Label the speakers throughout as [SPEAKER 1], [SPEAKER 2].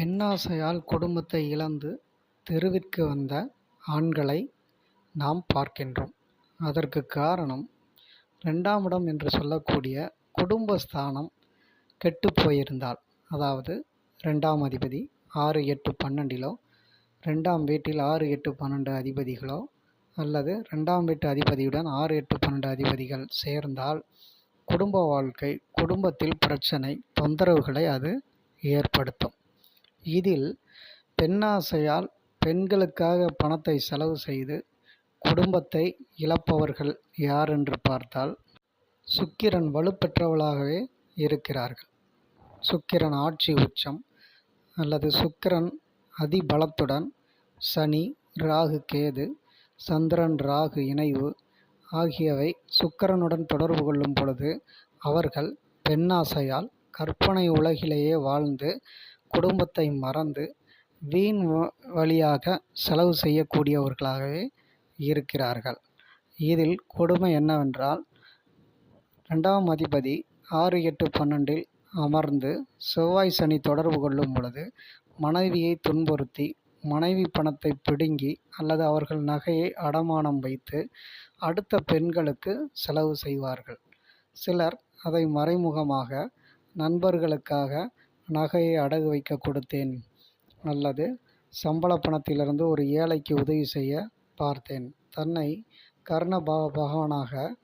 [SPEAKER 1] பெண்ணாசையால் குடும்பத்தை இழந்து தெருவிற்கு வந்த ஆண்களை நாம் பார்க்கின்றோம். அதற்கு காரணம் ரெண்டாம் இடம் என்று சொல்லக்கூடிய குடும்பஸ்தானம் கெட்டு போயிருந்தால் அதாவது ரெண்டாம் அதிபதி ஆறு எட்டு பன்னெண்டிலோ ரெண்டாம் வீட்டில் ஆறு எட்டு பன்னெண்டு அதிபதிகளோ அல்லது ரெண்டாம் வீட்டு அதிபதியுடன் ஆறு எட்டு பன்னெண்டு அதிபதிகள் சேர்ந்தால் குடும்ப வாழ்க்கை குடும்பத்தில் பிரச்சனை தொந்தரவுகளை அது ஏற்படுத்தும். இதில் பெண்ணாசையால் பெண்களுக்காக பணத்தை செலவு செய்து குடும்பத்தை இழப்பவர்கள் யார் என்று பார்த்தால் சுக்கிரன் வலுப்பெற்றவளாகவே இருக்கிறார்கள். சுக்கிரன் ஆட்சி உச்சம் அல்லது சுக்கிரன் அதிபலத்துடன் சனி ராகு கேது சந்திரன் ராகு இணைவு ஆகியவை சுக்கிரனுடன் தொடர்பு கொள்ளும் பொழுது அவர்கள் பெண்ணாசையால் கற்பனை உலகிலேயே வாழ்ந்து குடும்பத்தை மறந்து வீண் வ- வழியாக செலவு செய்யக்கூடியவர்களாகவே இருக்கிறார்கள். இதில் கொடுமை என்னவென்றால் ரெண்டாம் அதிபதி ஆறு எட்டு பன்னெண்டில் அமர்ந்து செவ்வாய் சனி தொடர்பு கொள்ளும் பொழுது மனைவியை துன்புறுத்தி மனைவி பணத்தை பிடுங்கி அல்லது அவர்கள் நகையை அடமானம் வைத்து அடுத்த பெண்களுக்கு செலவு செய்வார்கள். சிலர் அதை மறைமுகமாக நண்பர்களுக்காக நகையை அடகு வைக்க கொடுத்தேன். அல்லது சம்பள பணத்திலிருந்து ஒரு ஏழைக்கு உதவி செய்ய பார்த்தேன். தன்னை கர்ண ப- பகவானாக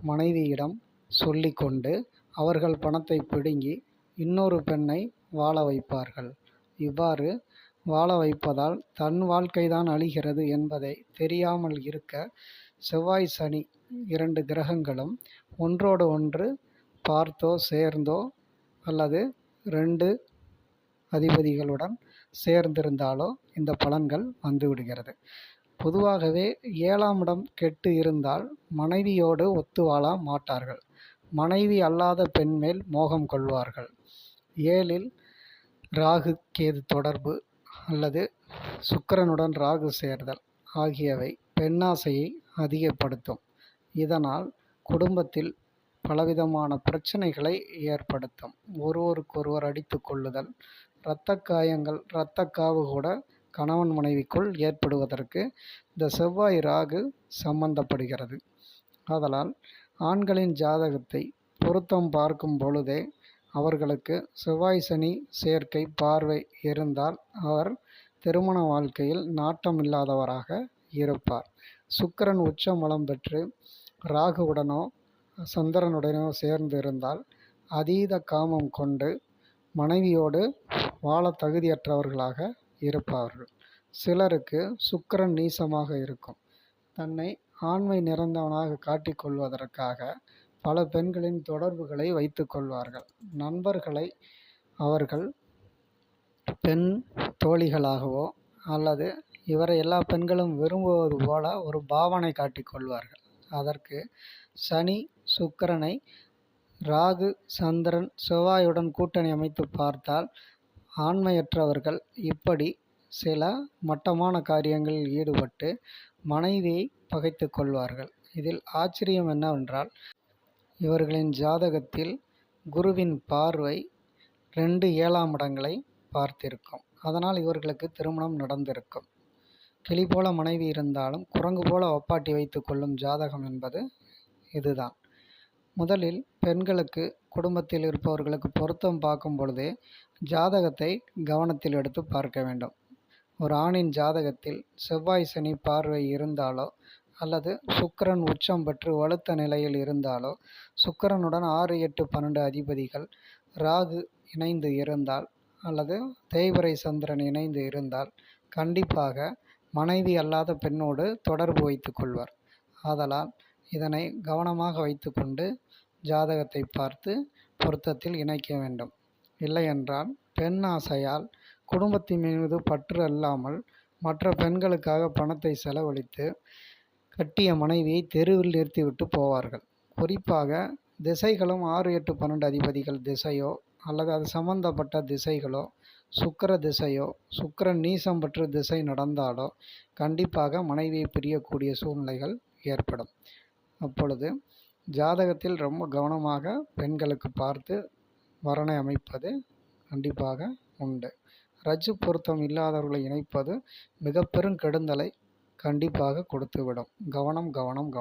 [SPEAKER 1] மனைவியிடம் சொல்லிக்கொண்டு அவர்கள் பணத்தை பிடுங்கி இன்னொரு பெண்ணை வாழ வைப்பார்கள். இவ்வாறு வாழ வைப்பதால் தன் வாழ்க்கைதான் அழிகிறது என்பதை தெரியாமல் இருக்க செவ்வாய் சனி இரண்டு கிரகங்களும் ஒன்றோடு ஒன்று பார்த்தோ சேர்ந்தோ அல்லது ரெண்டு அதிபதிகளுடன் சேர்ந்திருந்தாலோ இந்த பலன்கள் வந்துவிடுகிறது. பொதுவாகவே ஏழாம் இடம் கெட்டு இருந்தால் மனைவியோடு ஒத்து வாழ மாட்டார்கள். மனைவி அல்லாத பெண் மேல் மோகம் கொள்வார்கள். ஏழில் ராகு கேது தொடர்பு அல்லது சுக்கிரனுடன் ராகு சேர்தல் ஆகியவை பெண்ணாசையை அதிகப்படுத்தும். இதனால் குடும்பத்தில் பலவிதமான பிரச்சனைகளை ஏற்படுத்தும். ஒருவருக்கொருவர் அடித்து கொள்ளுதல் இரத்த காயங்கள் இரத்த காவு கூட கணவன் மனைவிக்குள் ஏற்படுவதற்கு இந்த செவ்வாய் ராகு சம்பந்தப்படுகிறது. ஆதலால் ஆண்களின் ஜாதகத்தை பொருத்தம் பார்க்கும் பொழுதே அவர்களுக்கு செவ்வாய் சனி சேர்க்கை பார்வை இருந்தால் அவர் திருமண வாழ்க்கையில் நாட்டம் இல்லாதவராக இருப்பார். சுக்கிரன் உச்ச பலம் பெற்று ராகுவுடனோ சந்திரனுடனோ சேர்ந்து இருந்தால் அதீத காமம் கொண்டு மனைவியோடு வாழ தகுதியற்றவர்களாக இருப்பார்கள். சிலருக்கு சுக்கிரன் நீசமாக இருக்கும். தன்னை ஆண்மை நிறைந்தவனாக காட்டிக்கொள்வதற்காக பல பெண்களின் தொடர்புகளை வைத்துக்கொள்வார்கள் நண்பர்களை அவர்கள் பெண் தோழிகளாகவோ அல்லது இவரை எல்லா பெண்களும் விரும்புவது போல ஒரு பாவனை காட்டிக்கொள்வார்கள் அதற்கு சனி சுக்கிரனை ராகு சந்திரன் செவ்வாயுடன் கூட்டணி அமைத்து பார்த்தால் ஆண்மையற்றவர்கள் இப்படி சில மட்டமான காரியங்களில் ஈடுபட்டு மனைவியை பகைத்து கொள்வார்கள். இதில் ஆச்சரியம் என்னவென்றால் இவர்களின் ஜாதகத்தில் குருவின் பார்வை ரெண்டு ஏழாம் இடங்களை பார்த்திருக்கும். அதனால் இவர்களுக்கு திருமணம் நடந்திருக்கும். கிளி போல மனைவி இருந்தாலும் குரங்கு போல ஒப்பாட்டி வைத்து கொள்ளும் ஜாதகம் என்பது இதுதான். முதலில் பெண்களுக்கு குடும்பத்தில் இருப்பவர்களுக்கு பொருத்தம் பார்க்கும் பொழுதே ஜாதகத்தை கவனத்தில் எடுத்து பார்க்க வேண்டும். ஒரு ஆணின் ஜாதகத்தில் செவ்வாய் சனி பார்வை இருந்தாலோ அல்லது சுக்கரன் உச்சம் பெற்று வலுத்த நிலையில் இருந்தாலோ சுக்கிரனுடன் ஆறு எட்டு பன்னெண்டு அதிபதிகள் ராகு இணைந்து இருந்தால் அல்லது தேய்வரை சந்திரன் இணைந்து இருந்தால் கண்டிப்பாக மனைவி அல்லாத பெண்ணோடு தொடர்பு வைத்துக் கொள்வர். ஆதலால் இதனை கவனமாக வைத்துக்கொண்டு ஜாதகத்தை பார்த்து பொருத்தத்தில் இணைக்க வேண்டும். இல்லையென்றால் பெண் ஆசையால் குடும்பத்தின் மீது பற்று அல்லாமல் மற்ற பெண்களுக்காக பணத்தை செலவழித்து கட்டிய மனைவியை தெருவில் நிறுத்திவிட்டு போவார்கள். குறிப்பாக திசைகளும் ஆறு எட்டு பன்னெண்டு அதிபதிகள் திசையோ அல்லது அது சம்பந்தப்பட்ட திசைகளோ சுக்கர திசையோ சுக்கரன் நீசம் பெற்ற திசை நடந்தாலோ கண்டிப்பாக மனைவியை பிரியக்கூடிய சூழ்நிலைகள் ஏற்படும். அப்பொழுது ஜாதகத்தில் ரொம்ப கவனமாக பெண்களுக்கு பார்த்து வரனை அமைப்பது கண்டிப்பாக உண்டு. ரஜு பொருத்தம் இல்லாதவர்களை இணைப்பது மிக பெரும் கெடுதலை கண்டிப்பாக கொடுத்துவிடும். கவனம் கவனம் கவனம்.